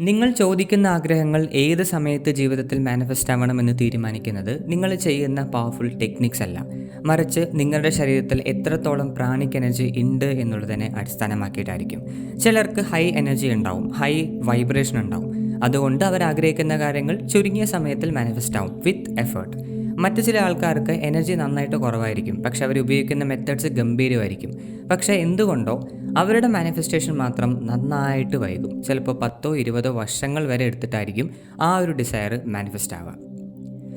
നിങ്ങൾ ചോദിക്കുന്ന ആഗ്രഹങ്ങൾ ഏത് സമയത്ത് ജീവിതത്തിൽ മാനിഫെസ്റ്റ് ആവണമെന്ന് തീരുമാനിക്കുന്നത് നിങ്ങൾ ചെയ്യുന്ന പവർഫുൾ ടെക്നിക്സ് അല്ല. മറിച്ച് നിങ്ങളുടെ ശരീരത്തിൽ എത്രത്തോളം പ്രാണിക് എനർജി ഉണ്ട് എന്നുള്ളതിനെ അടിസ്ഥാനമാക്കിയിട്ടായിരിക്കും. ചിലർക്ക് ഹൈ എനർജി ഉണ്ടാവും ഹൈ വൈബ്രേഷൻ ഉണ്ടാവും. അതുകൊണ്ട് അവർ ആഗ്രഹിക്കുന്ന കാര്യങ്ങൾ ചുരുങ്ങിയ സമയത്തിൽ മാനിഫെസ്റ്റ് ആവും വിത്ത് എഫേർട്ട് മറ്റു ചില ആൾക്കാർക്ക് എനർജി നന്നായിട്ട് കുറവായിരിക്കും. പക്ഷെ അവർ ഉപയോഗിക്കുന്ന മെത്തേഡ്സ് ഗംഭീരമായിരിക്കും. പക്ഷേ എന്തുകൊണ്ടോ അവരുടെ മാനിഫെസ്റ്റേഷൻ മാത്രം നന്നായിട്ട് വൈകും. ചിലപ്പോൾ പത്തോ ഇരുപതോ വർഷങ്ങൾ വരെ എടുത്തിട്ടായിരിക്കും ആ ഒരു ഡിസയർ മാനിഫെസ്റ്റ് ആവുക.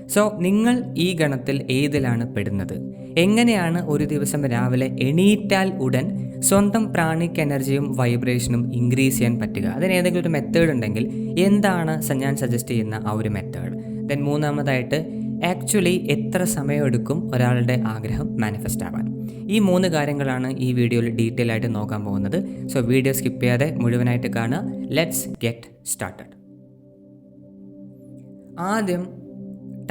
സോ നിങ്ങൾ ഈ ഗണത്തിൽ ഏതിലാണ് പെടുന്നത്? എങ്ങനെയാണ് ഒരു ദിവസം രാവിലെ എണീറ്റാൽ ഉടൻ സ്വന്തം പ്രാണിക് എനർജിയും വൈബ്രേഷനും ഇൻക്രീസ് ചെയ്യാൻ പറ്റുക? അതിന് ഏതെങ്കിലും ഒരു മെത്തേഡ് ഉണ്ടെങ്കിൽ എന്താണ് ഞാൻ സജസ്റ്റ് ചെയ്യുന്ന ആ ഒരു മെത്തേഡ് ദെൻ മൂന്നാമതായിട്ട് ആക്ച്വലി എത്ര സമയമെടുക്കും ഒരാളുടെ ആഗ്രഹം മാനിഫെസ്റ്റ് ആവാൻ? ഈ മൂന്ന് കാര്യങ്ങളാണ് ഈ വീഡിയോയിൽ ഡീറ്റെയിൽ ആയിട്ട് നോക്കാൻ പോകുന്നത്. സോ വീഡിയോ സ്കിപ്പ് ചെയ്യാതെ മുഴുവനായിട്ട് കാണുക. ലെറ്റ്സ് ഗെറ്റ് സ്റ്റാർട്ടഡ് ആദ്യം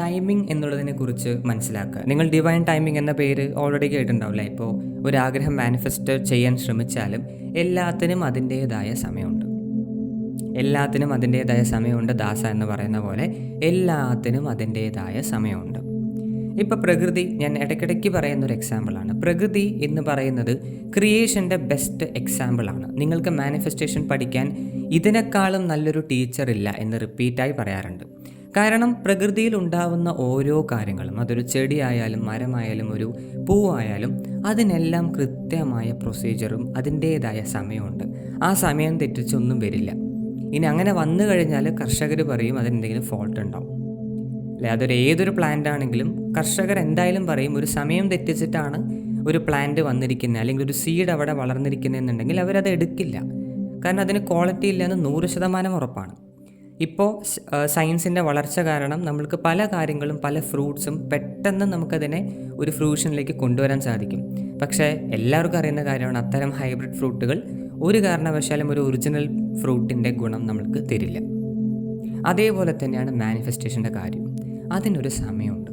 ടൈമിംഗ് എന്നുള്ളതിനെ കുറിച്ച് മനസ്സിലാക്കുക. നിങ്ങൾ ഡിവൈൻ ടൈമിംഗ് എന്ന പേര് ഓൾറെഡി കേട്ടിട്ടുണ്ടാവില്ലേ? ഇപ്പോൾ ഒരു ആഗ്രഹം മാനിഫെസ്റ്റ് ചെയ്യാൻ ശ്രമിച്ചാലും എല്ലാത്തിനും അതിന്റേതായ സമയമുണ്ട്. എല്ലാത്തിനും അതിന്റേതായ സമയമുണ്ട് ദാസ എന്ന് പറയുന്ന പോലെ എല്ലാത്തിനും അതിന്റേതായ സമയമുണ്ട്. ഇപ്പോൾ പ്രകൃതി ഞാൻ ഇടയ്ക്കിടയ്ക്ക് പറയുന്ന ഒരു എക്സാമ്പിളാണ് പ്രകൃതി എന്ന് പറയുന്നത് ക്രിയേഷന്റെ ബെസ്റ്റ് എക്സാമ്പിളാണ് നിങ്ങൾക്ക് മാനിഫെസ്റ്റേഷൻ പഠിക്കാൻ ഇതിനേക്കാളും നല്ലൊരു ടീച്ചർ ഇല്ല എന്ന് റിപ്പീറ്റായി പറയാറുണ്ട്. കാരണം പ്രകൃതിയിൽ ഉണ്ടാവുന്ന ഓരോ കാര്യങ്ങളും അതൊരു ചെടിയായാലും മരമായാലും ഒരു പൂവായാലും അതിനെല്ലാം കൃത്യമായ പ്രൊസീജിയറും അതിന്റേതായ സമയമുണ്ട്. ആ സമയം തെറ്റിച്ചൊന്നും വരില്ല. ഇനി അങ്ങനെ വന്നു കഴിഞ്ഞാൽ കർഷകർ പറയും അതിനെന്തെങ്കിലും ഫോൾട്ട് ഉണ്ടാവും. അല്ലെ? അതൊരു ഏതൊരു പ്ലാന്റ് ആണെങ്കിലും കർഷകർ എന്തായാലും പറയും ഒരു സമയം തെറ്റിച്ചിട്ടാണ് ഒരു പ്ലാന്റ് വന്നിരിക്കുന്നത് അല്ലെങ്കിൽ ഒരു സീഡ് അവിടെ വളർന്നിരിക്കുന്നതെന്നുണ്ടെങ്കിൽ അവരത് എടുക്കില്ല. കാരണം അതിന് ക്വാളിറ്റി ഇല്ല എന്ന് നൂറ് ശതമാനം ഉറപ്പാണ്. ഇപ്പോൾ സയൻസിന്റെ വളർച്ച കാരണം നമ്മൾക്ക് പല കാര്യങ്ങളും പല ഫ്രൂട്ട്സും പെട്ടെന്ന് നമുക്കതിനെ ഒരു ഫ്രൂഷനിലേക്ക് കൊണ്ടുവരാൻ സാധിക്കും. പക്ഷേ എല്ലാവർക്കും അറിയുന്ന കാര്യമാണ് അത്തരം ഹൈബ്രിഡ് ഫ്രൂട്ടുകൾ ഒരു കാരണവശാലും ഒരു ഒറിജിനൽ ഫ്രൂട്ടിന്റെ ഗുണം നമ്മൾക്ക് തരില്ല. അതേപോലെ തന്നെയാണ് മാനിഫെസ്റ്റേഷന്റെ കാര്യം. അതിനൊരു സമയമുണ്ട്.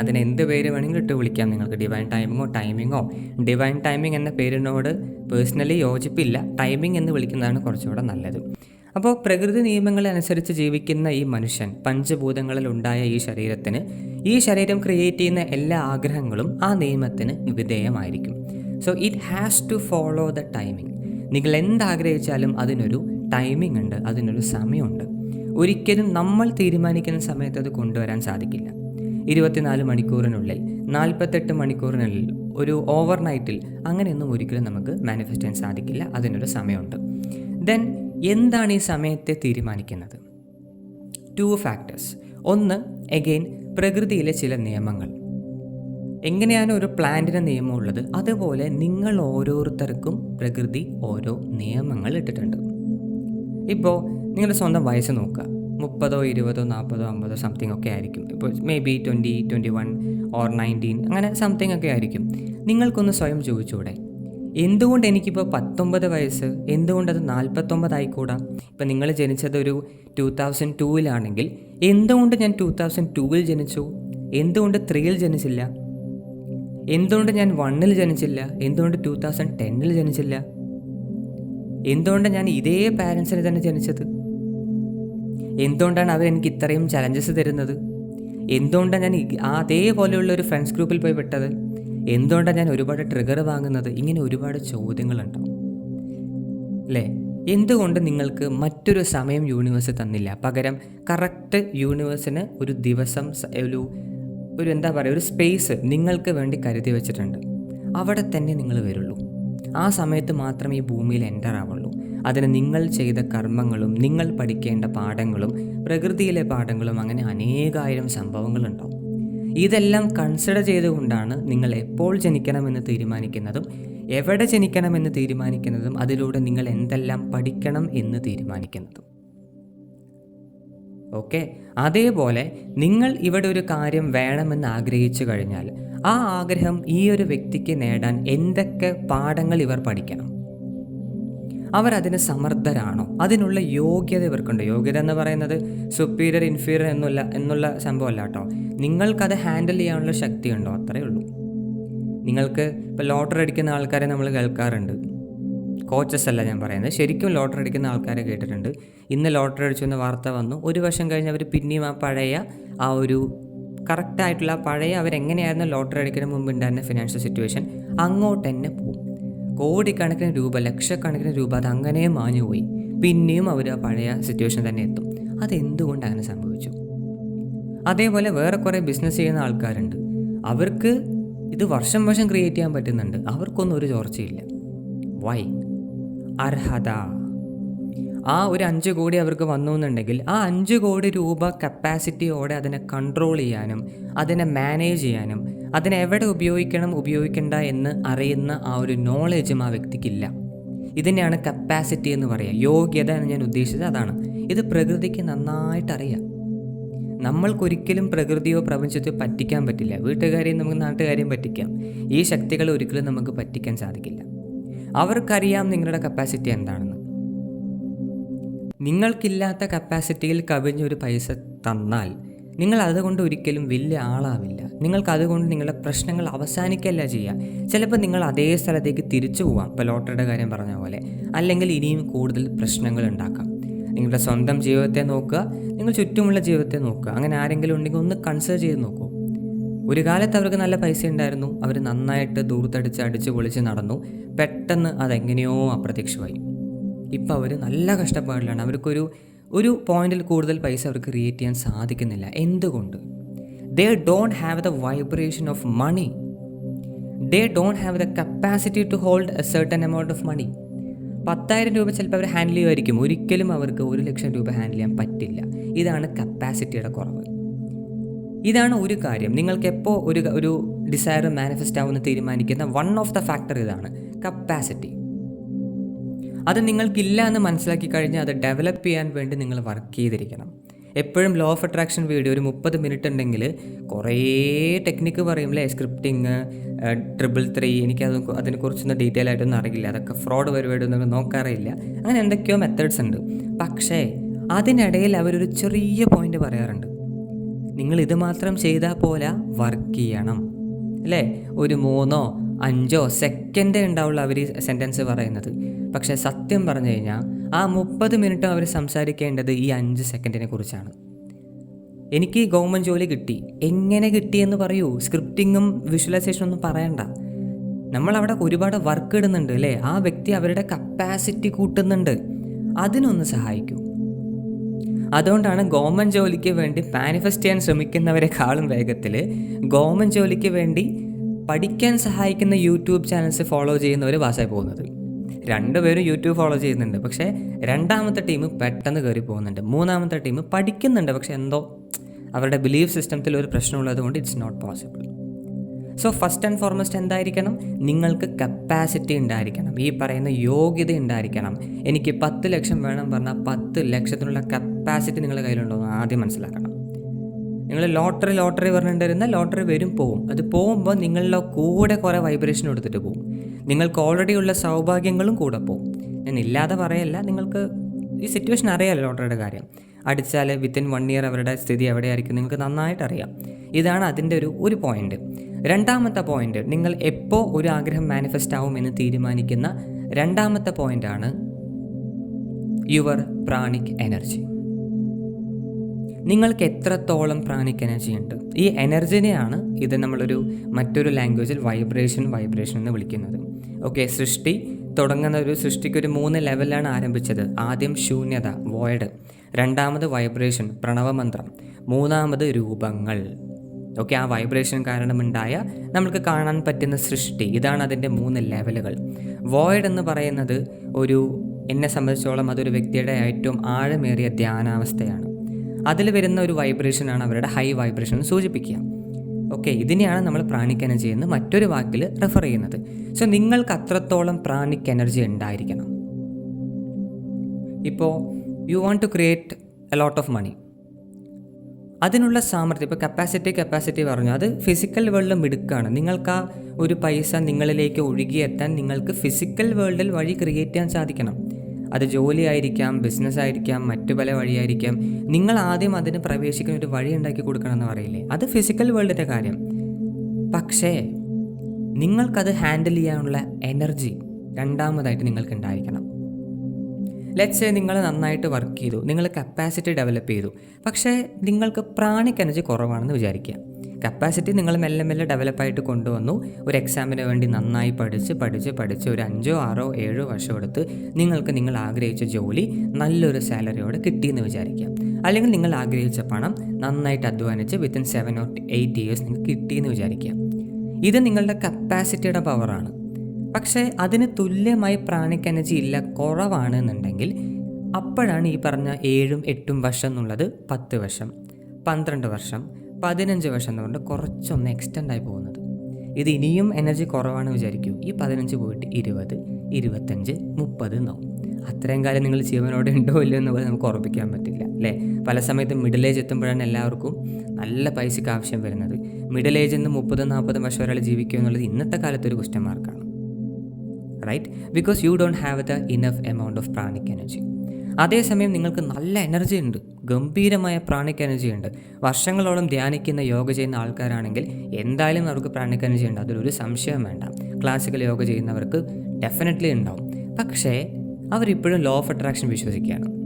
അതിന് എന്ത് പേര് വേണമെങ്കിലും ഇട്ട് വിളിക്കാം. നിങ്ങൾക്ക് ഡിവൈൻ ടൈമിങ്ങോ ടൈമിങ്ങോ ഡിവൈൻ ടൈമിംഗ് എന്ന പേരിനോട് പേഴ്സണലി യോജിപ്പില്ല. ടൈമിംഗ് എന്ന് വിളിക്കുന്നതാണ് കുറച്ചുകൂടെ നല്ലത്. അപ്പോൾ പ്രകൃതി നിയമങ്ങളനുസരിച്ച് ജീവിക്കുന്ന ഈ മനുഷ്യൻ പഞ്ചഭൂതങ്ങളിൽ ഉണ്ടായ ഈ ശരീരത്തിന് ഈ ശരീരം ക്രിയേറ്റ് ചെയ്യുന്ന എല്ലാ ആഗ്രഹങ്ങളും ആ നിയമത്തിന് വിധേയമായിരിക്കും. So it has to follow the timing നിങ്ങൾ എന്താഗ്രഹിച്ചാലും അതിനൊരു ടൈമിംഗ് ഉണ്ട് അതിനൊരു സമയമുണ്ട്. ഒരിക്കലും നമ്മൾ തീരുമാനിക്കുന്ന സമയത്ത് അത് കൊണ്ടുവരാൻ സാധിക്കില്ല. ഇരുപത്തിനാല് മണിക്കൂറിനുള്ളിൽ നാൽപ്പത്തെട്ട് മണിക്കൂറിനുള്ളിൽ ഒരു ഓവർ നൈറ്റിൽ അങ്ങനെയൊന്നും ഒരിക്കലും നമുക്ക് മാനിഫെസ്റ്റ് ചെയ്യാൻ സാധിക്കില്ല അതിനൊരു സമയമുണ്ട്. ദെൻ എന്താണ് ഈ സമയത്തെ തീരുമാനിക്കുന്നത്? ടു ഫാക്ടേഴ്സ് ഒന്ന് എഗെയിൻ പ്രകൃതിയിലെ ചില നിയമങ്ങൾ. എങ്ങനെയാണ് ഒരു പ്ലാന്റിന് നിയമമുള്ളത്? അതുപോലെ നിങ്ങൾ ഓരോരുത്തർക്കും പ്രകൃതി ഓരോ നിയമങ്ങൾ ഇട്ടിട്ടുണ്ട്. ഇപ്പോൾ നിങ്ങളുടെ സ്വന്തം വയസ്സ് നോക്കുക. മുപ്പതോ ഇരുപതോ നാൽപ്പതോ അമ്പതോ സംതിങ് ഒക്കെ ആയിരിക്കും. ഇപ്പോൾ maybe twenty twenty one or nineteen അങ്ങനെ സംതിങ് ഒക്കെ ആയിരിക്കും. നിങ്ങൾക്കൊന്ന് സ്വയം ചോദിച്ചൂടെ? എന്തുകൊണ്ട് എനിക്കിപ്പോൾ പത്തൊമ്പത് വയസ്സ്? എന്തുകൊണ്ടത് നാൽപ്പത്തൊമ്പതായിക്കൂടാ ഇപ്പം നിങ്ങൾ ജനിച്ചത് ഒരു ടൂ തൗസൻഡ് ടൂവിലാണെങ്കിൽ എന്തുകൊണ്ട് ഞാൻ ടൂ തൗസൻഡ് ടൂവിൽ ജനിച്ചു? എന്തുകൊണ്ട് ത്രീയിൽ ജനിച്ചില്ല? എന്തുകൊണ്ട് ഞാൻ വണ്ണിൽ ജനിച്ചില്ല? എന്തുകൊണ്ട് ടൂ തൗസൻഡ് ടെന്നിൽ ജനിച്ചില്ല? എന്തുകൊണ്ട് ഞാൻ ഇതേ പാരൻസിന് തന്നെ ജനിച്ചത്? എന്തുകൊണ്ടാണ് അവർ എനിക്ക് ഇത്രയും ചലഞ്ചസ് തരുന്നത്? എന്തുകൊണ്ടാണ് ഞാൻ അതേപോലെയുള്ള ഒരു ഫ്രണ്ട്സ് ഗ്രൂപ്പിൽ പോയി വിട്ടത് എന്തുകൊണ്ടാണ് ഞാൻ ഒരുപാട് ട്രിഗർ വാങ്ങുന്നത്? ഇങ്ങനെ ഒരുപാട് ചോദ്യങ്ങളുണ്ടാവും അല്ലേ എന്തുകൊണ്ട് നിങ്ങൾക്ക് മറ്റൊരു സമയം യൂണിവേഴ്സ് തന്നില്ല? പകരം കറക്റ്റ് യൂണിവേഴ്സിന് ഒരു ദിവസം ഒരു ഒരു എന്താ പറയുക ഒരു സ്പേസ് നിങ്ങൾക്ക് വേണ്ടി കരുതി വെച്ചിട്ടുണ്ട്. അവിടെ തന്നെ നിങ്ങൾ വരുള്ളൂ. ആ സമയത്ത് മാത്രമേ ഈ ഭൂമിയിൽ എന്റർ ആവുള്ളൂ. അതിന് നിങ്ങൾ ചെയ്ത കർമ്മങ്ങളും നിങ്ങൾ പഠിക്കേണ്ട പാഠങ്ങളും പ്രകൃതിയിലെ പാഠങ്ങളും അങ്ങനെ അനേകായിരം സംഭവങ്ങളുണ്ടാവും. ഇതെല്ലാം കൺസിഡർ ചെയ്തുകൊണ്ടാണ് നിങ്ങൾ എപ്പോൾ ജനിക്കണമെന്ന് തീരുമാനിക്കുന്നതും എവിടെ ജനിക്കണമെന്ന് തീരുമാനിക്കുന്നതും അതിലൂടെ നിങ്ങൾ എന്തെല്ലാം പഠിക്കണം എന്ന് തീരുമാനിക്കുന്നതും. ഓക്കെ? അതേപോലെ നിങ്ങൾ ഇവിടെ ഒരു കാര്യം വേണമെന്ന് ആഗ്രഹിച്ചു കഴിഞ്ഞാൽ ആ ആഗ്രഹം ഈ ഒരു വ്യക്തിക്ക് നേടാൻ എന്തൊക്കെ പാഠങ്ങൾ ഇവർ പഠിക്കണം? അവർ അതിന് സമർത്ഥരാണോ? അതിനുള്ള യോഗ്യത ഇവർക്കുണ്ട്. യോഗ്യത എന്ന് പറയുന്നത് സുപ്പീരിയർ ഇൻഫീരിയർ എന്നുള്ള എന്നുള്ള സംഭവമല്ല കേട്ടോ. നിങ്ങൾക്കത് ഹാൻഡിൽ ചെയ്യാനുള്ള ശക്തിയുണ്ടോ? അത്രയേ ഉള്ളൂ. നിങ്ങൾക്ക് ഇപ്പോൾ ലോട്ടറി അടിക്കുന്ന ആൾക്കാരെ നമ്മൾ കേൾക്കാറുണ്ട്. കോച്ചസ് അല്ല ഞാൻ പറയുന്നത്. ശരിക്കും ലോട്ടറി അടിക്കുന്ന ആൾക്കാരെ കേട്ടിട്ടുണ്ട്. ഇന്ന് ലോട്ടറി അടിച്ചു എന്ന വാർത്ത വന്നു. ഒരു വർഷം കഴിഞ്ഞ് അവർ പിന്നെയും ആ പഴയ ആ ഒരു കറക്റ്റായിട്ടുള്ള പഴയ അവരെങ്ങനെയായിരുന്നു ലോട്ടറി അടിക്കുന്ന മുമ്പ് ഉണ്ടായിരുന്ന ഫിനാൻഷ്യൽ സിറ്റുവേഷൻ അങ്ങോട്ട് തന്നെ പോകും കോടിക്കണക്കിന് രൂപ ലക്ഷക്കണക്കിന് രൂപ അത് അങ്ങനെ മാഞ്ഞു പോയി. പിന്നെയും അവർ ആ പഴയ സിറ്റുവേഷൻ തന്നെ എത്തും. അതെന്തുകൊണ്ട് അങ്ങനെ സംഭവിച്ചു? അതേപോലെ വേറെ കുറേ ബിസിനസ് ചെയ്യുന്ന ആൾക്കാരുണ്ട്. അവർക്ക് ഇത് വർഷം വർഷം ക്രിയേറ്റ് ചെയ്യാൻ പറ്റുന്നുണ്ട്. അവർക്കൊന്നും ഒരു ചോർച്ചയില്ല. വൈ അർഹത. ആ ഒരു അഞ്ച് കോടി അവർക്ക് വന്നു എന്നുണ്ടെങ്കിൽ ആ അഞ്ച് കോടി രൂപ കപ്പാസിറ്റിയോടെ അതിനെ കൺട്രോൾ ചെയ്യാനും അതിനെ മാനേജ് ചെയ്യാനും അതിനെ എവിടെ ഉപയോഗിക്കണം ഉപയോഗിക്കണ്ട എന്ന് അറിയുന്ന ആ ഒരു നോളേജും ആ വ്യക്തിക്കില്ല. ഇതിനെയാണ് കപ്പാസിറ്റി എന്ന് പറയുക യോഗ്യത എന്ന് ഞാൻ ഉദ്ദേശിച്ചത് അതാണ്. ഇത് പ്രകൃതിക്ക് നന്നായിട്ട് അറിയാം. നമ്മൾക്കൊരിക്കലും പ്രകൃതിയോ പ്രപഞ്ചത്തെയോ പറ്റിക്കാൻ പറ്റില്ല. വീട്ടുകാരെയും നമുക്ക് നാട്ടുകാരെയും പറ്റിക്കാം. ഈ ശക്തികളെ ഒരിക്കലും നമുക്ക് പറ്റിക്കാൻ സാധിക്കില്ല. അവർക്കറിയാം നിങ്ങളുടെ കപ്പാസിറ്റി എന്താണെന്ന്. നിങ്ങൾക്കില്ലാത്ത കപ്പാസിറ്റിയിൽ കവിഞ്ഞൊരു പൈസ തന്നാൽ നിങ്ങൾ അതുകൊണ്ട് ഒരിക്കലും വലിയ ആളാവില്ല. നിങ്ങൾക്ക് അതുകൊണ്ട് നിങ്ങളുടെ പ്രശ്നങ്ങൾ അവസാനിക്കല്ല ചെയ്യുക. ചിലപ്പോൾ നിങ്ങൾ അതേ സ്ഥലത്തേക്ക് തിരിച്ചു പോവാം. ഇപ്പോൾ ലോട്ടറിയുടെ കാര്യം പറഞ്ഞ പോലെ. അല്ലെങ്കിൽ ഇനിയും കൂടുതൽ പ്രശ്നങ്ങൾ ഉണ്ടാക്കാം. നിങ്ങളുടെ സ്വന്തം ജീവിതത്തെ നോക്കുക. നിങ്ങൾ ചുറ്റുമുള്ള ജീവിതത്തെ നോക്കുക. അങ്ങനെ ആരെങ്കിലും ഉണ്ടെങ്കിൽ ഒന്ന് കൺസിഡർ ചെയ്ത് നോക്കൂ. ഒരു കാലത്ത് അവർക്ക് നല്ല പൈസ ഉണ്ടായിരുന്നു അവർ നന്നായിട്ട് ദൂർത്തടിച്ച് അടിച്ച് പൊളിച്ച് നടന്നു. പെട്ടെന്ന് അതെങ്ങനെയോ അപ്രത്യക്ഷമായി. ഇപ്പോൾ അവർ നല്ല കഷ്ടപ്പാടിലാണ്. അവർക്കൊരു ഒരു പോയിന്റിൽ കൂടുതൽ പൈസ അവർക്ക് ക്രിയേറ്റ് ചെയ്യാൻ സാധിക്കുന്നില്ല. എന്തുകൊണ്ട്? They don't have the vibration of money they don't have the capacity to hold a certain amount of money പത്തായിരം രൂപ ചിലപ്പോൾ അവർ ഹാൻഡിൽ ചെയ്യുമായിരിക്കും. ഒരിക്കലും അവർക്ക് ഒരു ലക്ഷം രൂപ ഹാൻഡിൽ ചെയ്യാൻ പറ്റില്ല. ഇതാണ് കപ്പാസിറ്റിയുടെ കുറവ്. ഇതാണ് ഒരു കാര്യം. നിങ്ങൾക്ക് എപ്പോൾ ഒരു ഒരു ഡിസയർ മാനിഫെസ്റ്റ് ആവുമെന്ന് തീരുമാനിക്കുന്ന വൺ ഓഫ് ദ ഫാക്ടർ ഇതാണ് കപ്പാസിറ്റി അത് നിങ്ങൾക്കില്ല എന്ന് മനസ്സിലാക്കി കഴിഞ്ഞാൽ അത് ഡെവലപ്പ് ചെയ്യാൻ വേണ്ടി നിങ്ങൾ വർക്ക് ചെയ്തിരിക്കണം. എപ്പോഴും ലോ ഓഫ് അട്രാക്ഷൻ വീഡിയോ ഒരു മുപ്പത് മിനിറ്റ് ഉണ്ടെങ്കിൽ കുറേ ടെക്നിക്ക് പറയും സ്ക്രിപ്റ്റിങ് ട്രിപ്പിൾ ത്രീ എനിക്കത് അതിനെക്കുറിച്ചൊന്നും ഡീറ്റെയിൽ ആയിട്ടൊന്നും അറിയില്ല. അതൊക്കെ ഫ്രോഡ് പരിപാടിയൊന്നും നോക്കാറില്ല അങ്ങനെ എന്തൊക്കെയോ മെത്തേഡ്സ് ഉണ്ട്. പക്ഷേ അതിനിടയിൽ അവരൊരു ചെറിയ പോയിന്റ് പറയാറുണ്ട്. നിങ്ങൾ ഇത് മാത്രം ചെയ്താൽ പോലെ വർക്ക് ചെയ്യണം. അല്ലേ? ഒരു മൂന്നോ അഞ്ചോ സെക്കൻഡേ ഉണ്ടാവുള്ളൂ അവർ സെന്റൻസ് പറയുന്നത്. പക്ഷേ സത്യം പറഞ്ഞു കഴിഞ്ഞാൽ ആ മുപ്പത് മിനിറ്റും അവർ സംസാരിക്കേണ്ടത് ഈ അഞ്ച് സെക്കൻഡിനെ കുറിച്ചാണ്. എനിക്ക് ഗവൺമെന്റ് ജോലി കിട്ടി. എങ്ങനെ കിട്ടിയെന്ന് പറയൂ. സ്ക്രിപ്റ്റിങ്ങും വിഷ്വലൈസേഷനും ഒന്നും പറയണ്ട. നമ്മളവിടെ ഒരുപാട് വർക്ക് ഇടുന്നുണ്ട് അല്ലേ? ആ വ്യക്തി അവരുടെ കപ്പാസിറ്റി കൂട്ടുന്നുണ്ട്. അതിനൊന്ന് സഹായിക്കൂ. അതുകൊണ്ടാണ് ഗവൺമെന്റ് ജോലിക്ക് വേണ്ടി മാനിഫെസ്റ്റ് ചെയ്യാൻ ശ്രമിക്കുന്നവരെക്കാളും വേഗത്തിൽ ഗവൺമെന്റ് ജോലിക്ക് വേണ്ടി പഠിക്കാൻ സഹായിക്കുന്ന യൂട്യൂബ് ചാനൽസ് ഫോളോ ചെയ്യുന്നവർ പാസ്സായി പോകുന്നത്. രണ്ടുപേരും യൂട്യൂബ് ഫോളോ ചെയ്യുന്നുണ്ട്. പക്ഷേ രണ്ടാമത്തെ ടീം പെട്ടെന്ന് കയറി പോകുന്നുണ്ട്. മൂന്നാമത്തെ ടീം പഠിക്കുന്നുണ്ട്. പക്ഷേ എന്തോ അവരുടെ ബിലീഫ് സിസ്റ്റത്തിൽ ഒരു പ്രശ്നമുള്ളത് കൊണ്ട് it's not possible so first and foremost എന്തായിരിക്കണം? നിങ്ങൾക്ക് കപ്പാസിറ്റി ഉണ്ടായിരിക്കണം. ഈ പറയുന്ന യോഗ്യത ഉണ്ടായിരിക്കണം. എനിക്ക് പത്ത് ലക്ഷം വേണം പറഞ്ഞാൽ പത്ത് ലക്ഷത്തിനുള്ള കപ്പാസിറ്റി നിങ്ങളുടെ കയ്യിലുണ്ടോ എന്ന് ആദ്യം മനസ്സിലാക്കണം. നിങ്ങൾ ലോട്ടറി ലോട്ടറി പറഞ്ഞിട്ടുണ്ടായിരുന്ന ലോട്ടറി വരും പോവും. അത് പോകുമ്പോൾ നിങ്ങളുടെ കൂടെ കുറേ വൈബ്രേഷൻ എടുത്തിട്ട് പോകും നിങ്ങൾക്ക് ഓൾറെഡി ഉള്ള സൗഭാഗ്യങ്ങളും കൂടെ പോകും ഞാൻ ഇല്ലാതെ പറയല്ല നിങ്ങൾക്ക് ഈ സിറ്റുവേഷൻ അറിയാമല്ലോ ലോട്ടറിയുടെ കാര്യം. അടിച്ചാൽ വിത്തിൻ വൺ ഇയർ അവരുടെ സ്ഥിതി എവിടെയായിരിക്കും? നിങ്ങൾക്ക് നന്നായിട്ട് അറിയാം. ഇതാണ് അതിന്റെ ഒരു ഒരു പോയിന്റ് രണ്ടാമത്തെ പോയിന്റ് നിങ്ങൾ എപ്പോൾ ഒരു ആഗ്രഹം മാനിഫെസ്റ്റ് ആവും എന്ന് തീരുമാനിക്കുന്ന രണ്ടാമത്തെ പോയിന്റാണ് യുവർ പ്രാണിക് എനർജി നിങ്ങൾക്ക് എത്രത്തോളം പ്രാണിക് എനർജി ഉണ്ട്? ഈ എനർജിനെയാണ് ഇത് നമ്മളൊരു മറ്റൊരു ലാംഗ്വേജിൽ വൈബ്രേഷൻ വൈബ്രേഷൻ എന്ന് വിളിക്കുന്നത്. ഓക്കെ സൃഷ്ടി തുടങ്ങുന്ന ഒരു സൃഷ്ടിക്ക് ഒരു മൂന്ന് ലെവലിലാണ് ആരംഭിച്ചത്. ആദ്യം ശൂന്യത വോയിഡ് രണ്ടാമത് വൈബ്രേഷൻ പ്രണവമന്ത്രം. മൂന്നാമത് രൂപങ്ങൾ. ഓക്കെ ആ വൈബ്രേഷൻ കാരണമുണ്ടായ നമുക്ക് കാണാൻ പറ്റുന്ന സൃഷ്ടി. ഇതാണ് അതിന്റെ മൂന്ന് ലെവലുകൾ വോയിഡ് എന്ന് പറയുന്നത് ഒരു എന്നെ സംബന്ധിച്ചോളം അതൊരു വ്യക്തിയുടെ ഏറ്റവും ആഴമേറിയ ധ്യാനാവസ്ഥയാണ്. അതിൽ വരുന്ന ഒരു വൈബ്രേഷനാണ് അവരുടെ ഹൈ വൈബ്രേഷൻ സൂചിപ്പിക്കുക. ഓക്കെ ഇതിനെയാണ് നമ്മൾ പ്രാണിക് എനർജി എന്ന് മറ്റൊരു വാക്കിൽ റെഫർ ചെയ്യുന്നത്. സോ നിങ്ങൾക്ക് അത്രത്തോളം പ്രാണിക് എനർജി ഉണ്ടായിരിക്കണം. ഇപ്പോൾ you want to create a lot of money അതിനുള്ള സാമർഥ്യം ഇപ്പോൾ കപ്പാസിറ്റി കപ്പാസിറ്റി പറഞ്ഞു. അത് ഫിസിക്കൽ വേൾഡിൽ മിടുക്കാണ്. നിങ്ങൾക്ക് ആ ഒരു പൈസ നിങ്ങളിലേക്ക് ഒഴുകിയെത്താൻ നിങ്ങൾക്ക് ഫിസിക്കൽ വേൾഡിൽ വഴി ക്രിയേറ്റ് ചെയ്യാൻ സാധിക്കണം. അത് ജോലി ആയിരിക്കാം ബിസിനസ് ആയിരിക്കാം മറ്റു പല വഴിയായിരിക്കാം. നിങ്ങൾ ആദ്യം അതിന് പ്രവേശിക്കുന്ന ഒരു വഴി ഉണ്ടാക്കി കൊടുക്കണം എന്ന് പറയില്ലേ? അത് ഫിസിക്കൽ വേൾഡിന്റെ കാര്യം. പക്ഷേ നിങ്ങൾക്കത് ഹാൻഡിൽ ചെയ്യാനുള്ള എനർജി രണ്ടാമതായിട്ട് നിങ്ങൾക്ക് ഉണ്ടായിരിക്കണം ലെറ്റ്സ് നിങ്ങൾ നന്നായിട്ട് വർക്ക് ചെയ്തു. നിങ്ങൾ കപ്പാസിറ്റി ഡെവലപ്പ് ചെയ്തു. പക്ഷേ നിങ്ങൾക്ക് പ്രാണിക് എനർജി കുറവാണെന്ന് വിചാരിക്കുക. കപ്പാസിറ്റി നിങ്ങൾ മെല്ലെ മെല്ലെ ഡെവലപ്പായിട്ട് കൊണ്ടുവന്നു. ഒരു എക്സാമിന് വേണ്ടി നന്നായി പഠിച്ച് പഠിച്ച് പഠിച്ച് ഒരു അഞ്ചോ ആറോ ഏഴോ വർഷം എടുത്ത് നിങ്ങൾക്ക് നിങ്ങൾ ആഗ്രഹിച്ച ജോലി നല്ലൊരു സാലറിയോടെ കിട്ടിയെന്ന് വിചാരിക്കുക. അല്ലെങ്കിൽ നിങ്ങൾ ആഗ്രഹിച്ച പണം നന്നായിട്ട് അധ്വാനിച്ച് within seven or eight years നിങ്ങൾക്ക് കിട്ടിയെന്ന് വിചാരിക്കുക. ഇത് നിങ്ങളുടെ കപ്പാസിറ്റിയുടെ പവറാണ് പക്ഷേ അതിന് തുല്യമായി പ്രാണിക് എനർജി ഇല്ല കുറവാണ് എന്നുണ്ടെങ്കിൽ അപ്പോഴാണ് ഈ പറഞ്ഞ ഏഴും എട്ടും വർഷം എന്നുള്ളത് പത്ത് വർഷം പന്ത്രണ്ട് വർഷം പതിനഞ്ച് വർഷം എന്ന് പറഞ്ഞിട്ട് കുറച്ചൊന്ന് എക്സ്റ്റെൻഡ് ആയി പോകുന്നത്. ഇത് ഇനിയും എനർജി കുറവാണ് വിചാരിക്കൂ. ഈ പതിനഞ്ച് പോയിട്ട് ഇരുപത് ഇരുപത്തഞ്ച് മുപ്പത് എന്നാവും അത്രയും കാലം നിങ്ങൾ ജീവനോടെ ഉണ്ടോ ഇല്ലയോ എന്ന് പോലും നമുക്ക് ഉറപ്പിക്കാൻ പറ്റില്ല അല്ലേ? പല സമയത്തും മിഡിൽ ഏജ് എത്തുമ്പോഴാണ് എല്ലാവർക്കും നല്ല പൈസയ്ക്ക് ആവശ്യം വരുന്നത്. മിഡിൽ ഏജിൽ നിന്ന് മുപ്പതും നാൽപ്പതും വർഷം ഒരാൾ ജീവിക്കുക എന്നുള്ളത് ഇന്നത്തെ കാലത്തൊരു ക്വസ്റ്റ്യൻ മാർക്കാണ് right because you don't have the enough amount of pranic energy അതേസമയം നിങ്ങൾക്ക് നല്ല എനർജി ഉണ്ട്. ഗംഭീരമായ പ്രാണിക് എനർജി ഉണ്ട്. വർഷങ്ങളോളം ധ്യാനിക്കുന്ന യോഗ ചെയ്യുന്ന ആൾക്കാരാണെങ്കിൽ എന്തായാലും അവർക്ക് പ്രാണിക് എനർജി ഉണ്ട്. അതിലൊരു സംശയം വേണ്ട. ക്ലാസിക്കൽ യോഗ ചെയ്യുന്നവർക്ക് ഡെഫിനറ്റ്ലി ഉണ്ടാവും. പക്ഷേ അവരിപ്പോഴും ലോ ഓഫ് അട്രാക്ഷൻ വിശ്വസിക്കുകയാണ്.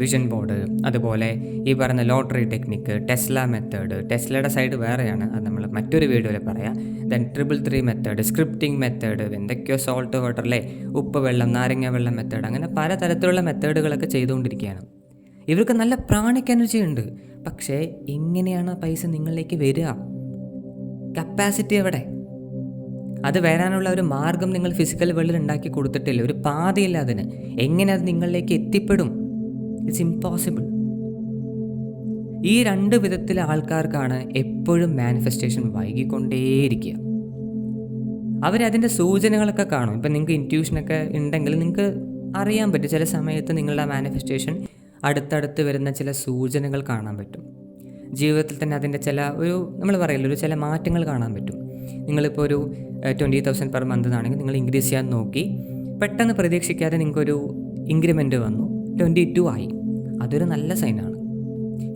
വിഷൻ ബോർഡ് അതുപോലെ ഈ പറയുന്ന ലോട്ടറി ടെക്നിക്ക് ടെസ്ല മെത്തേഡ് ടെസ്ലയുടെ സൈഡ് വേറെയാണ് അത് നമ്മൾ മറ്റൊരു വീഡിയോയിൽ പറയാം. Then triple three method scripting method എന്തൊക്കെയോ സോൾട്ട് വാട്ടർ അല്ലേ ഉപ്പ് വെള്ളം നാരങ്ങ വെള്ളം മെത്തേഡ് അങ്ങനെ പല തരത്തിലുള്ള മെത്തേഡുകളൊക്കെ ചെയ്തുകൊണ്ടിരിക്കുകയാണ്. ഇവർക്ക് നല്ല പ്രാണിക് എനർജി ഉണ്ട്. പക്ഷേ എങ്ങനെയാണ് പൈസ നിങ്ങളിലേക്ക് വരിക? കപ്പാസിറ്റി എവിടെ? അത് വരാനുള്ള ഒരു മാർഗം നിങ്ങൾ ഫിസിക്കൽ വേൾഡിൽ ഉണ്ടാക്കി കൊടുത്തിട്ടില്ല. ഒരു പാതയില്ല അതിന്. എങ്ങനെ അത് നിങ്ങളിലേക്ക് എത്തിപ്പെടും? ഇറ്റ്സ് ഇമ്പോസിബിൾ ഈ രണ്ട് വിധത്തിലെ ആൾക്കാർക്കാണ് എപ്പോഴും മാനിഫെസ്റ്റേഷൻ വൈകിക്കൊണ്ടേയിരിക്കുക. അവരതിന്റെ സൂചനകളൊക്കെ കാണും. ഇപ്പം നിങ്ങൾക്ക് ഇന്റ്യൂഷനൊക്കെ ഉണ്ടെങ്കിൽ നിങ്ങൾക്ക് അറിയാൻ പറ്റും. ചില സമയത്ത് നിങ്ങളുടെ മാനിഫെസ്റ്റേഷൻ അടുത്തടുത്ത് വരുന്ന ചില സൂചനകൾ കാണാൻ പറ്റും. ജീവിതത്തിൽ തന്നെ അതിന്റെ ചില ഒരു നമ്മൾ പറയില്ല ഒരു ചില മാറ്റങ്ങൾ കാണാൻ പറ്റും. നിങ്ങളിപ്പോൾ ഒരു ട്വന്റി തൗസൻഡ് പെർ മന്ത് ആണെങ്കിൽ നിങ്ങൾ ഇൻക്രീസ് ചെയ്യാൻ നോക്കി. പെട്ടെന്ന് പ്രതീക്ഷിക്കാതെ നിങ്ങൾക്കൊരു ഇൻക്രിമെന്റ് വന്നു. ട്വന്റി ടു ആയി. അതൊരു നല്ല സൈനാണ്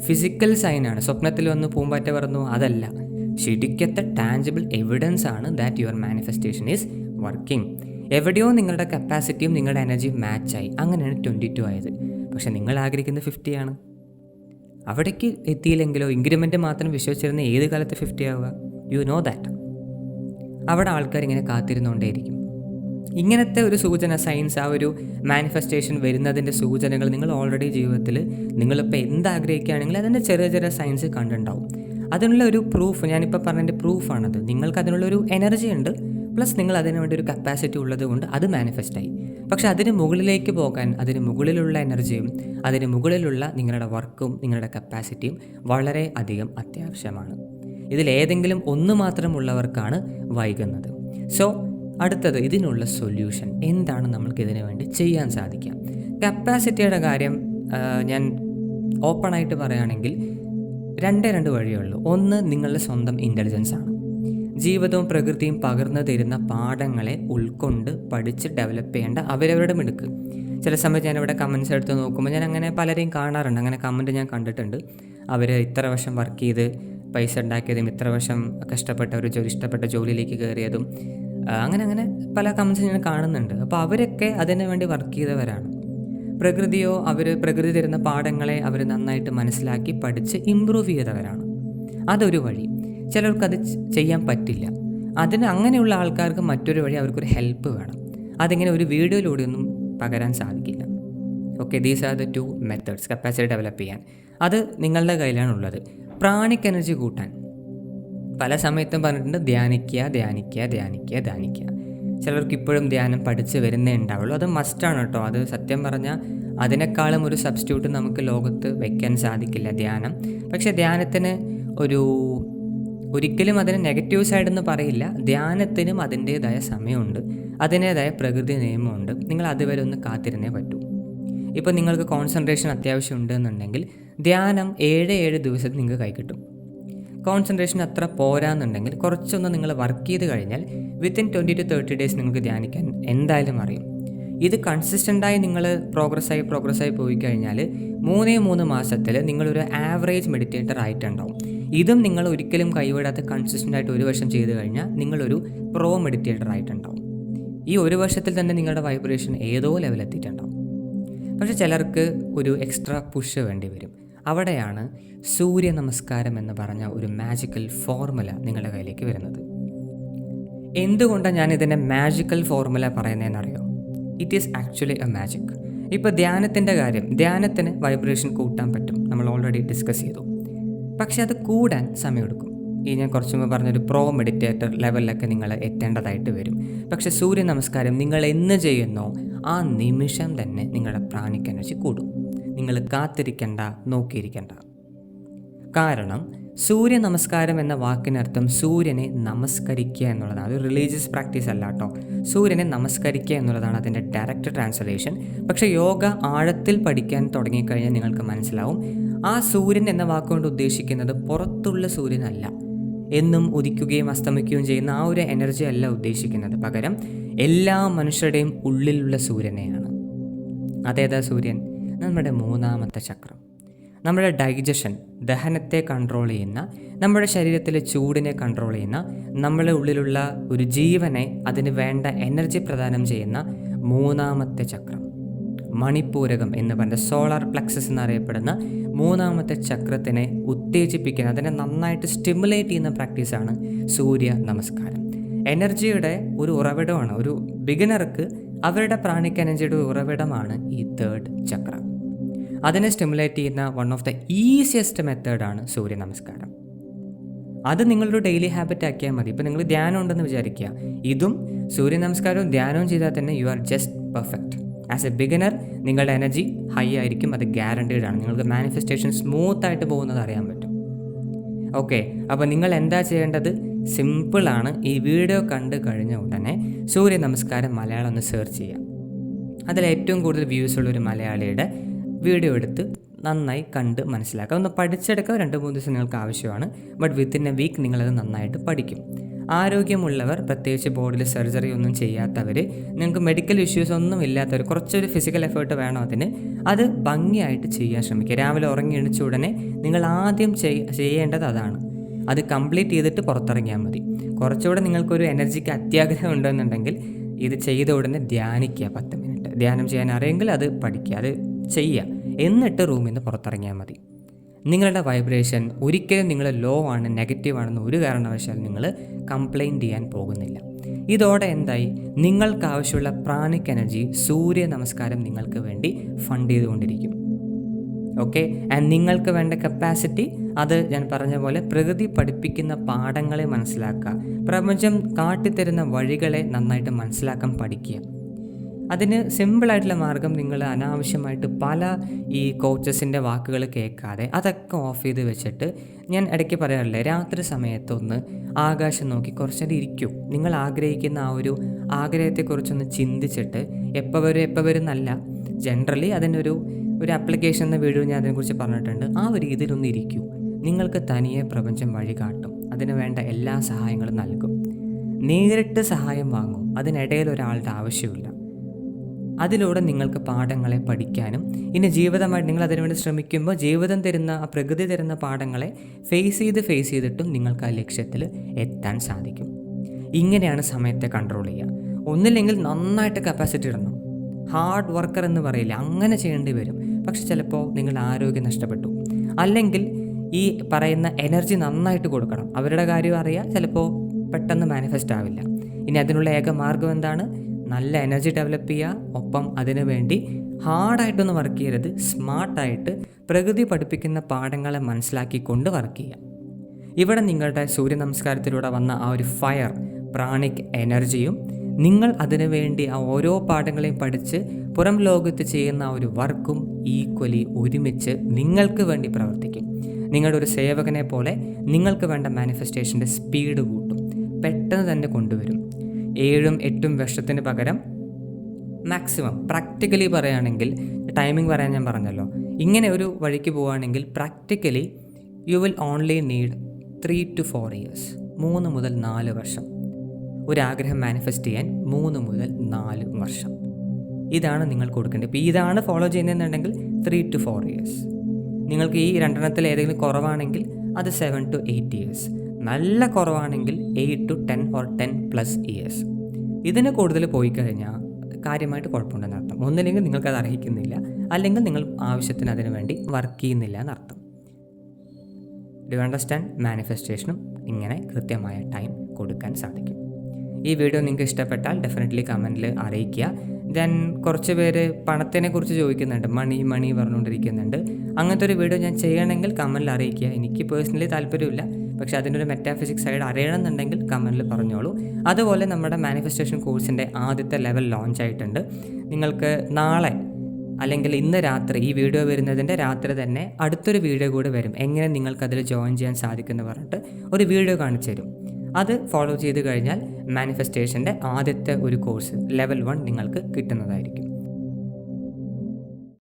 ഫിസിക്കൽ സൈനാണ് സ്വപ്നത്തിൽ വന്ന് പൂമ്പാറ്റ പറഞ്ഞു അതല്ല. ശരിക്കത്തെ ടാഞ്ചിബിൾ എവിഡൻസ് ആണ് that your manifestation is working എവിടെയോ നിങ്ങളുടെ കപ്പാസിറ്റിയും നിങ്ങളുടെ എനർജിയും മാച്ചായി അങ്ങനെയാണ് ട്വന്റി ടു ആയത്. പക്ഷെ നിങ്ങൾ ആഗ്രഹിക്കുന്നത് ഫിഫ്റ്റിയാണ് അവിടേക്ക് എത്തിയില്ലെങ്കിലോ ഇൻക്രിമെന്റ് മാത്രം വിശ്വസിച്ചിരുന്ന ഏത് കാലത്ത് ഫിഫ്റ്റി ആവുക? യു നോ ദാറ്റ് അവിടെ ആൾക്കാർ ഇങ്ങനെ കാത്തിരുന്നുകൊണ്ടേയിരിക്കും. ഇങ്ങനത്തെ ഒരു സൂചന സയൻസ് ആ ഒരു മാനിഫെസ്റ്റേഷൻ വരുന്നതിന്റെ സൂചനകൾ നിങ്ങൾ ഓൾറെഡി ജീവിതത്തിൽ നിങ്ങളിപ്പോൾ എന്താഗ്രഹിക്കുകയാണെങ്കിൽ അതിന്റെ ചെറിയ ചെറിയ സയൻസ് കണ്ടുണ്ടാവും അതിനുള്ള ഒരു പ്രൂഫ് ഞാനിപ്പോൾ പറഞ്ഞതിന്റെ പ്രൂഫാണത് നിങ്ങൾക്ക് അതിനുള്ള ഒരു എനർജി ഉണ്ട് പ്ലസ് നിങ്ങൾ അതിന് വേണ്ടി ഒരു കപ്പാസിറ്റി ഉള്ളത് കൊണ്ട് അത് മാനിഫെസ്റ്റായി പക്ഷെ അതിന് മുകളിലേക്ക് പോകാൻ അതിന് മുകളിലുള്ള എനർജിയും അതിന് മുകളിലുള്ള നിങ്ങളുടെ വർക്കും നിങ്ങളുടെ കപ്പാസിറ്റിയും വളരെ അധികം അത്യാവശ്യമാണ്. ഇതിലേതെങ്കിലും ഒന്ന് മാത്രമുള്ളവർക്കാണ് വൈകുന്നത്. സോ അടുത്തത് ഇതിനുള്ള സൊല്യൂഷൻ എന്താണ് നമുക്ക് ഇതിനു വേണ്ടി ചെയ്യാൻ സാധിക്കുക. കപ്പാസിറ്റിയുടെ കാര്യം ഞാൻ ഓപ്പണായിട്ട് പറയുകയാണെങ്കിൽ രണ്ടേ രണ്ട് വഴിയേ ഉള്ളൂ. ഒന്ന് നിങ്ങളുടെ സ്വന്തം ഇന്റലിജൻസ് ആണ്. ജീവിതവും പ്രകൃതിയും പകർന്നു തരുന്ന പാഠങ്ങളെ ഉൾക്കൊണ്ട് പഠിച്ച് ഡെവലപ്പ് ചെയ്യേണ്ട അവരവരുടെ മിടുക്ക്. ചില സമയത്ത് ഞാനിവിടെ കമൻസ് എടുത്ത് നോക്കുമ്പോൾ ഞാൻ അങ്ങനെ പലരെയും കാണാറുണ്ട്. അങ്ങനെ കമന്റ് ഞാൻ കണ്ടിട്ടുണ്ട്. അവർ ഇത്ര വർഷം വർക്ക് ചെയ്ത് പൈസ ഉണ്ടാക്കിയതും ഇത്ര വർഷം കഷ്ടപ്പെട്ട ഒരു ജോലി ഇഷ്ടപ്പെട്ട ജോലിയിലേക്ക് കയറിയതും അങ്ങനെ അങ്ങനെ പല കമൻസ് ഞാൻ കാണുന്നുണ്ട്. അപ്പോൾ അവരൊക്കെ അതിനു വേണ്ടി വർക്ക് ചെയ്തവരാണ്. പ്രകൃതിയോ അവർ പ്രകൃതി തരുന്ന പാഠങ്ങളെ അവർ നന്നായിട്ട് മനസ്സിലാക്കി പഠിച്ച് ഇമ്പ്രൂവ് ചെയ്തവരാണ്. അതൊരു വഴി. ചിലർക്ക് അത് ചെയ്യാൻ പറ്റില്ല. അതിന് അങ്ങനെയുള്ള ആൾക്കാർക്ക് മറ്റൊരു വഴി അവർക്കൊരു ഹെൽപ്പ് വേണം. അതിങ്ങനെ ഒരു വീഡിയോയിലൂടെയൊന്നും പകരാൻ സാധിക്കില്ല. Okay these are the two methods capacity develop ചെയ്യാൻ. അത് നിങ്ങളുടെ കയ്യിലാണുള്ളത്. പ്രാണിക് എനർജി കൂട്ടാൻ. പല സമയത്തും പറഞ്ഞിട്ടുണ്ട് ധ്യാനിക്കുക ധ്യാനിക്കുക ധ്യാനിക്കുക ധ്യാനിക്കുക. ചിലർക്ക് ഇപ്പോഴും ധ്യാനം പഠിച്ച് വരുന്നേ ഉണ്ടാവുള്ളൂ. അത് മസ്റ്റാണ് കേട്ടോ. അത് സത്യം പറഞ്ഞാൽ അതിനേക്കാളും ഒരു സബ്സ്റ്റിറ്റ്യൂട്ട് നമുക്ക് ലോകത്ത് വയ്ക്കാൻ സാധിക്കില്ല ധ്യാനം. പക്ഷേ ധ്യാനത്തിന് ഒരു ഒരിക്കലും അതിന് നെഗറ്റീവ് സൈഡെന്ന് പറയില്ല. ധ്യാനത്തിനും അതിന്റേതായ സമയമുണ്ട്. അതിന്റേതായ പ്രകൃതി നിയമമുണ്ട്. നിങ്ങൾ അതുവരെ ഒന്ന് കാത്തിരുന്നേ പറ്റൂ. ഇപ്പോൾ നിങ്ങൾക്ക് കോൺസെൻട്രേഷൻ അത്യാവശ്യം ഉണ്ടെന്നുണ്ടെങ്കിൽ ധ്യാനം ഏഴ് ഏഴ് ദിവസത്തിൽ നിങ്ങൾക്ക് കൈകിട്ടും കോൺസെൻട്രേഷൻ അത്ര പോരാന്നുണ്ടെങ്കിൽ കുറച്ചൊന്ന് നിങ്ങൾ വർക്ക് ചെയ്ത് കഴിഞ്ഞാൽ within twenty to thirty days നിങ്ങൾക്ക് ധ്യാനിക്കാൻ എന്തായാലും അറിയും. ഇത് കൺസിസ്റ്റന്റായി നിങ്ങൾ പ്രോഗ്രസ്സായി പ്രോഗ്രസ്സായി പോയി കഴിഞ്ഞാൽ മൂന്നേ മൂന്ന് മാസത്തിൽ നിങ്ങളൊരു ആവറേജ് മെഡിറ്റേറ്റർ ആയിട്ടുണ്ടാവും. ഇതും നിങ്ങൾ ഒരിക്കലും കൈവിടാത്ത കൺസിസ്റ്റന്റ് ആയിട്ട് ഒരു വർഷം ചെയ്ത് കഴിഞ്ഞാൽ നിങ്ങളൊരു പ്രോ മെഡിറ്റേറ്റർ ആയിട്ടുണ്ടാവും. ഈ ഒരു വർഷത്തിൽ തന്നെ നിങ്ങളുടെ വൈബ്രേഷൻ ഏതോ ലെവലെത്തിയിട്ടുണ്ടാവും പക്ഷേ ചിലർക്ക് ഒരു എക്സ്ട്രാ പുഷ് വേണ്ടി വരും. അവിടെയാണ് സൂര്യ നമസ്കാരം എന്ന് പറഞ്ഞ ഒരു മാജിക്കൽ ഫോർമുല നിങ്ങളുടെ കയ്യിലേക്ക് വരുന്നത്. എന്തുകൊണ്ടാണ് ഞാൻ ഇതിന്റെ magical formula പറയുന്നതെന്നറിയോ? It is actually a magic ഇപ്പോൾ ധ്യാനത്തിന്റെ കാര്യം ധ്യാനത്തിന് വൈബ്രേഷൻ കൂട്ടാൻ പറ്റും നമ്മൾ ഓൾറെഡി ഡിസ്കസ് ചെയ്തു. പക്ഷെ അത് കൂടാൻ സമയമെടുക്കും. ഈ ഞാൻ കുറച്ച് മുമ്പ് പറഞ്ഞൊരു പ്രോ മെഡിറ്റേറ്റർ ലെവലിലൊക്കെ നിങ്ങൾ എത്തേണ്ടതായിട്ട് വരും. പക്ഷെ സൂര്യ നമസ്കാരം നിങ്ങൾ എന്ന് ചെയ്യുന്നോ ആ നിമിഷം തന്നെ നിങ്ങളുടെ പ്രാണിക് എനർജി കൂടും. നിങ്ങൾ കാത്തിരിക്കേണ്ട നോക്കിയിരിക്കേണ്ട. കാരണം സൂര്യ നമസ്കാരം എന്ന വാക്കിനർത്ഥം സൂര്യനെ നമസ്കരിക്കുക എന്നുള്ളതാണ്. അത് റിലീജിയസ് പ്രാക്ടീസ് അല്ല കേട്ടോ സൂര്യനെ നമസ്കരിക്കുക എന്നുള്ളതാണ് അതിന്റെ ഡയറക്റ്റ് ട്രാൻസ്ലേഷൻ പക്ഷേ യോഗ ആഴത്തിൽ പഠിക്കാൻ തുടങ്ങിക്കഴിഞ്ഞാൽ നിങ്ങൾക്ക് മനസ്സിലാവും ആ സൂര്യൻ എന്ന വാക്കുകൊണ്ട് ഉദ്ദേശിക്കുന്നത് പുറത്തുള്ള സൂര്യനല്ല. എന്നും ഉദിക്കുകയും അസ്തമിക്കുകയും ചെയ്യുന്ന ആ ഒരു എനർജി അല്ല ഉദ്ദേശിക്കുന്നത്. പകരം എല്ലാ മനുഷ്യരുടെയും ഉള്ളിലുള്ള സൂര്യനെയാണ്. അതേതാ സൂര്യൻ? നമ്മുടെ മൂന്നാമത്തെ ചക്രം. നമ്മുടെ ഡൈജഷൻ ദഹനത്തെ കൺട്രോൾ ചെയ്യുന്ന നമ്മുടെ ശരീരത്തിലെ ചൂടിനെ കൺട്രോൾ ചെയ്യുന്ന നമ്മുടെ ഉള്ളിലുള്ള ഒരു ജീവനെ അതിന് വേണ്ട എനർജി പ്രദാനം ചെയ്യുന്ന മൂന്നാമത്തെ ചക്രം. മണിപ്പൂരകം എന്ന് പറഞ്ഞ സോളാർ പ്ലക്സസ് എന്നറിയപ്പെടുന്ന മൂന്നാമത്തെ ചക്രത്തിനെ ഉത്തേജിപ്പിക്കുന്ന അതിനെ നന്നായിട്ട് സ്റ്റിമുലേറ്റ് ചെയ്യുന്ന പ്രാക്ടീസാണ് സൂര്യ നമസ്കാരം. എനർജിയുടെ ഒരു ഉറവിടമാണ് ഒരു ബിഗിനർക്ക് അവരുടെ പ്രാണിക് എനർജിയുടെ ഉറവിടമാണ് ഈ തേർഡ് ചക്ര അതിനെ സ്റ്റിമുലേറ്റ് ചെയ്യുന്ന വൺ ഓഫ് ദ ഈസിയസ്റ്റ് മെത്തേഡാണ് സൂര്യ നമസ്കാരം. അത് നിങ്ങളൊരു ഡെയിലി ഹാബിറ്റ് ആക്കിയാൽ മതി. ഇപ്പോൾ നിങ്ങൾ ധ്യാനം ഉണ്ടെന്ന് വിചാരിക്കുക. ഇതും സൂര്യ നമസ്കാരവും ധ്യാനവും ചെയ്താൽ തന്നെ you are just perfect as a beginner നിങ്ങളുടെ എനർജി ഹൈ ആയിരിക്കും. അത് ഗ്യാരണ്ടീഡ് ആണ്. നിങ്ങൾക്ക് മാനിഫെസ്റ്റേഷൻ സ്മൂത്ത് ആയിട്ട് പോകുന്നത് അറിയാൻ പറ്റും. ഓക്കെ അപ്പോൾ നിങ്ങൾ എന്താ ചെയ്യേണ്ടത്? സിമ്പിളാണ് ഈ വീഡിയോ കണ്ട് കഴിഞ്ഞ ഉടനെ സൂര്യ നമസ്കാരം മലയാളം ഒന്ന് സെർച്ച് ചെയ്യാം അതിൽ ഏറ്റവും കൂടുതൽ വ്യൂസ് ഉള്ള ഒരു മലയാളിയുടെ വീഡിയോ എടുത്ത് നന്നായി കണ്ട് മനസ്സിലാക്കുക ഒന്ന് പഠിച്ചെടുക്കാൻ രണ്ട് മൂന്ന് ദിവസം നിങ്ങൾക്ക് ആവശ്യമാണ്. ബട്ട് വിത്തിൻ എ വീക്ക് നിങ്ങളത് നന്നായിട്ട് പഠിക്കും. ആരോഗ്യമുള്ളവർ പ്രത്യേകിച്ച് ബോഡിയിൽ സർജറി ഒന്നും ചെയ്യാത്തവർ നിങ്ങൾക്ക് മെഡിക്കൽ ഇഷ്യൂസ് ഒന്നും ഇല്ലാത്തവർ കുറച്ചൊരു ഫിസിക്കൽ എഫേർട്ട് വേണം അതിന് അത് ഭംഗിയായിട്ട് ചെയ്യാൻ ശ്രമിക്കുക. രാവിലെ ഉറങ്ങി എണിച്ച ഉടനെ നിങ്ങൾ ആദ്യം ചെയ്യേണ്ടത് അതാണ്. അത് കംപ്ലീറ്റ് ചെയ്തിട്ട് പുറത്തിറങ്ങിയാൽ മതി. കുറച്ചുകൂടെ നിങ്ങൾക്കൊരു എനർജിക്ക് അത്യാഗ്രഹം ഉണ്ടെന്നുണ്ടെങ്കിൽ ഇത് ചെയ്ത ഉടനെ ധ്യാനിക്കുക പത്ത് ധ്യാനം ചെയ്യാൻ അറിയെങ്കിൽ അത് പഠിക്കുക അത് ചെയ്യുക. എന്നിട്ട് റൂമിൽ നിന്ന് പുറത്തിറങ്ങിയാൽ മതി. നിങ്ങളുടെ വൈബ്രേഷൻ ഒരിക്കലും നിങ്ങൾ ലോ ആണ് നെഗറ്റീവ് ആണെന്ന് ഒരു കാരണവശാൽ നിങ്ങൾ കംപ്ലൈന്റ് ചെയ്യാൻ പോകുന്നില്ല. ഇതോടെ എന്തായി? നിങ്ങൾക്ക് ആവശ്യമുള്ള പ്രാണിക് എനർജി സൂര്യ നമസ്കാരം നിങ്ങൾക്ക് വേണ്ടി ഫണ്ട് ചെയ്തുകൊണ്ടിരിക്കും. ഓക്കെ ആൻഡ് നിങ്ങൾക്ക് വേണ്ട കപ്പാസിറ്റി അത് ഞാൻ പറഞ്ഞ പോലെ പ്രകൃതി പഠിപ്പിക്കുന്ന പാഠങ്ങളെ മനസ്സിലാക്കുക. പ്രപഞ്ചം കാട്ടിത്തരുന്ന വഴികളെ നന്നായിട്ട് മനസ്സിലാക്കാൻ പഠിക്കുക. അതിന് സിമ്പിളായിട്ടുള്ള മാർഗം നിങ്ങൾ അനാവശ്യമായിട്ട് പല ഈ കോച്ചസിന്റെ വാക്കുകൾ കേൾക്കാതെ അതൊക്കെ ഓഫ് ചെയ്ത് വെച്ചിട്ട് ഞാൻ ഇടയ്ക്ക് പറയാറില്ലേ രാത്രി സമയത്തൊന്ന് ആകാശം നോക്കി കുറച്ചേരം ഇരിക്കും. നിങ്ങൾ ആഗ്രഹിക്കുന്ന ആ ഒരു ആഗ്രഹത്തെക്കുറിച്ചൊന്ന് ചിന്തിച്ചിട്ട് എപ്പോൾ വരും എപ്പോൾ വരും എന്നല്ല ജനറലി അതിനൊരു ഒരു ആപ്ലിക്കേഷൻ എന്ന വീഡിയോ ഞാൻ അതിനെക്കുറിച്ച് പറഞ്ഞിട്ടുണ്ട്. ആ ഒരു രീതിയിലൊന്ന് ഇരിക്കൂ. നിങ്ങൾക്ക് തനിയെ പ്രപഞ്ചം വഴി കാട്ടും. അതിന് വേണ്ട എല്ലാ സഹായങ്ങളും നൽകും. നേരിട്ട് സഹായം വാങ്ങും. അതിനിടയിൽ ഒരാളുടെ ആവശ്യമില്ല. അതിലൂടെ നിങ്ങൾക്ക് പാഠങ്ങളെ പഠിക്കാനും ഇനി ജീവിതമായിട്ട് നിങ്ങൾ അതിനുവേണ്ടി ശ്രമിക്കുമ്പോൾ ജീവിതം തരുന്ന ആ പ്രകൃതി തരുന്ന പാഠങ്ങളെ ഫേസ് ചെയ്ത് ഫേസ് ചെയ്തിട്ടും നിങ്ങൾക്ക് ആ ലക്ഷ്യത്തിൽ എത്താൻ സാധിക്കും. ഇങ്ങനെയാണ് സമയത്തെ കൺട്രോൾ ചെയ്യുക. ഒന്നില്ലെങ്കിൽ നന്നായിട്ട് കപ്പാസിറ്റി ഇടണം. ഹാർഡ് വർക്കർ എന്ന് പറയില്ല അങ്ങനെ ചെയ്യേണ്ടി വരും. പക്ഷെ ചിലപ്പോൾ നിങ്ങളുടെ ആരോഗ്യം നഷ്ടപ്പെട്ടു. അല്ലെങ്കിൽ ഈ പറയുന്ന എനർജി നന്നായിട്ട് കൊടുക്കണം. അവരുടെ കാര്യം അറിയാം ചിലപ്പോൾ പെട്ടെന്ന് മാനിഫെസ്റ്റ് ആവില്ല. ഇനി അതിനുള്ള ഏക മാർഗം എന്താണ്? നല്ല എനർജി ഡെവലപ്പ് ചെയ്യുക ഒപ്പം അതിനു വേണ്ടി ഹാർഡായിട്ടൊന്നും വർക്ക് ചെയ്യരുത് സ്മാർട്ടായിട്ട് പ്രകൃതി പഠിപ്പിക്കുന്ന പാഠങ്ങളെ മനസ്സിലാക്കിക്കൊണ്ട് വർക്ക് ചെയ്യുക ഇവിടെ നിങ്ങളുടെ സൂര്യ നമസ്കാരത്തിലൂടെ വന്ന ആ ഒരു ഫയർ പ്രാണിക് എനർജിയും നിങ്ങൾ അതിനു വേണ്ടി ആ ഓരോ പാഠങ്ങളെയും പഠിച്ച് പുറം ലോകത്ത് ചെയ്യുന്ന ആ ഒരു വർക്കും ഈക്വലി ഒരുമിച്ച് നിങ്ങൾക്ക് വേണ്ടി പ്രവർത്തിക്കും. നിങ്ങളുടെ ഒരു സേവകനെ പോലെ നിങ്ങൾക്ക് വേണ്ട മാനിഫെസ്റ്റേഷന്റെ സ്പീഡ് കൂട്ടും. പെട്ടെന്ന് തന്നെ കൊണ്ടുവരും. ഏഴും എട്ടും വർഷത്തിന് പകരം മാക്സിമം പ്രാക്ടിക്കലി പറയുകയാണെങ്കിൽ ടൈമിംഗ് പറയാൻ ഞാൻ പറഞ്ഞല്ലോ. ഇങ്ങനെ ഒരു വഴിക്ക് പോവുകയാണെങ്കിൽ practically you will only need three to four years മൂന്ന് മുതൽ നാല് വർഷം. ഒരാഗ്രഹം മാനിഫെസ്റ്റ് ചെയ്യാൻ മൂന്ന് മുതൽ നാല് വർഷം. ഇതാണ് നിങ്ങൾ കൊടുക്കേണ്ടത്. ഇപ്പോൾ ഇതാണ് ഫോളോ ചെയ്യുന്നതെന്നുണ്ടെങ്കിൽ ത്രീ ടു ഫോർ ഇയേഴ്സ് നിങ്ങൾക്ക് ഈ രണ്ടെണ്ണത്തിൽ ഏതെങ്കിലും കുറവാണെങ്കിൽ അത് സെവൻ ടു എയ്റ്റ് ഇയേഴ്സ് നല്ല കുറവാണെങ്കിൽ eight to ten or ten plus years ഇതിന് കൂടുതൽ പോയി കഴിഞ്ഞാൽ കാര്യമായിട്ട് കുഴപ്പമുണ്ടെന്ന് അർത്ഥം. ഒന്നില്ലെങ്കിൽ നിങ്ങൾക്കത് അർഹിക്കുന്നില്ല. അല്ലെങ്കിൽ നിങ്ങൾ ആവശ്യത്തിന് അതിനു വേണ്ടി വർക്ക് ചെയ്യുന്നില്ല എന്നർത്ഥം. ഡു അണ്ടർസ്റ്റാൻഡ് മാനിഫെസ്റ്റേഷനും ഇങ്ങനെ കൃത്യമായ ടൈം കൊടുക്കാൻ സാധിക്കും. ഈ വീഡിയോ നിങ്ങൾക്ക് ഇഷ്ടപ്പെട്ടാൽ ഡെഫിനറ്റ്ലി കമന്റിൽ അറിയിക്കുക. ദെൻ കുറച്ച് പേര് പണത്തിനെ കുറിച്ച് ചോദിക്കുന്നുണ്ട്. മണി മണി പറഞ്ഞുകൊണ്ടിരിക്കുന്നുണ്ട്. അങ്ങനത്തെ ഒരു വീഡിയോ ഞാൻ ചെയ്യണമെങ്കിൽ കമന്റിൽ അറിയിക്കുക. എനിക്ക് പേഴ്സണലി താല്പര്യമില്ല. പക്ഷേ അതിന്റെ ഒരു മെറ്റാഫിസിക്സ് സൈഡ് അറിയണമെന്നുണ്ടെങ്കിൽ കമന്റിൽ പറഞ്ഞോളൂ. അതുപോലെ നമ്മുടെ മാനിഫെസ്റ്റേഷൻ കോഴ്സിന്റെ ആദ്യത്തെ ലെവൽ ലോഞ്ച് ആയിട്ടുണ്ട്. നിങ്ങൾക്ക് നാളെ അല്ലെങ്കിൽ ഇന്ന് രാത്രി ഈ വീഡിയോ വരുന്നതിന്റെ രാത്രി തന്നെ അടുത്തൊരു വീഡിയോ കൂടെ വരും. എങ്ങനെ നിങ്ങൾക്കതിൽ ജോയിൻ ചെയ്യാൻ സാധിക്കുമെന്ന് പറഞ്ഞിട്ട് ഒരു വീഡിയോ കാണിച്ചു തരും. അത് ഫോളോ ചെയ്ത് കഴിഞ്ഞാൽ മാനിഫെസ്റ്റേഷന്റെ ആദ്യത്തെ ഒരു കോഴ്സ് ലെവൽ വൺ നിങ്ങൾക്ക് കിട്ടുന്നതായിരിക്കും.